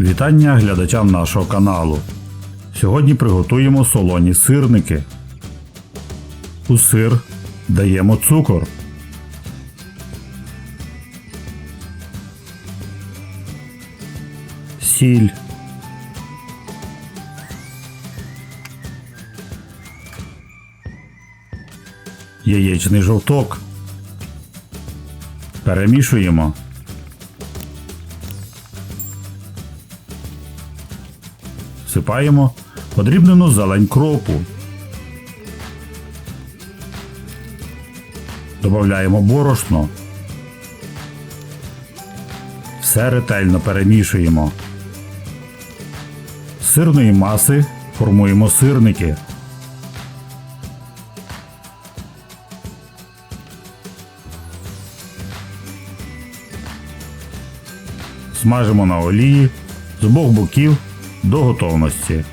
Вітання глядачам нашого каналу. Сьогодні приготуємо солоні сирники. У сир даємо цукор. Сіль. Яєчний жовток. Перемішуємо. Всипаємо подрібнену зелень кропу. Додаємо борошно. Все ретельно перемішуємо. З сирної маси формуємо сирники. Смажимо на олії з обох боків до готовності.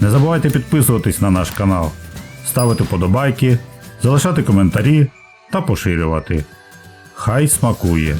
Не забувайте підписуватись на наш канал, ставити подобайки, залишати коментарі та поширювати. Хай смакує!